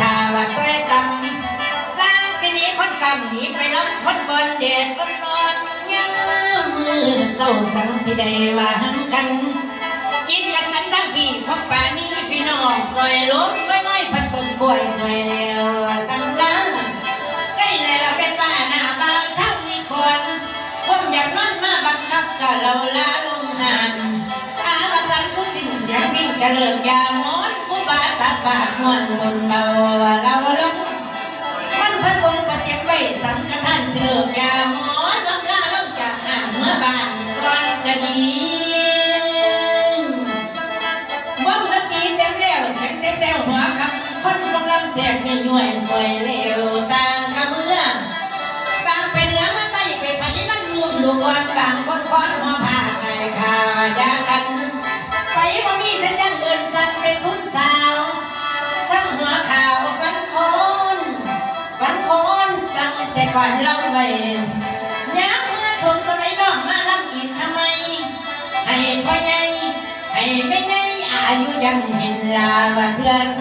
ทาว่าเคยตำสร้างสินี้คนกำหนีไปล้มคนบนเดดบนนอนยังมือเจ้าสังสิได้ว่าหังกัน กินกันฉันตั้งพี่พบป่านี้พี่น้องซอยล้มไม่ไม่พันต้นกล้วยซอยแล้วสังลังใกล้เลยเราเป็นป้าหน้าบ้านทั้งมีคนผมอยากนอนมาบังคับกับเราลาลงงานอาบัสันผู้จริงเสียงวิ่งกระเลิกยาม บาตาปากมวนบนเบาว่าเราลงมันผสมประเจ็บไว้สังกทานเชือกยาหมอนลำลาลงจากห่างเมื่อบานก่อนจะดีวงดนตรีเต็มแล้วเสียงเต็มแจ้วหัวคำคนกำลังแจกมีหน่วยสวยเร็วต่างกับเมื่อบางเป็นเหลืองมาใต้ไปไปนั่นมุมลูกบอลบางคนคอนหัว แต่ก่อนเราไปยักเมื่อชมสมัยน้องมาลำอีกทำไม ให้พ่อใหญ่ให้ไม่ได้อายุยังเห็นลาว่าเธอส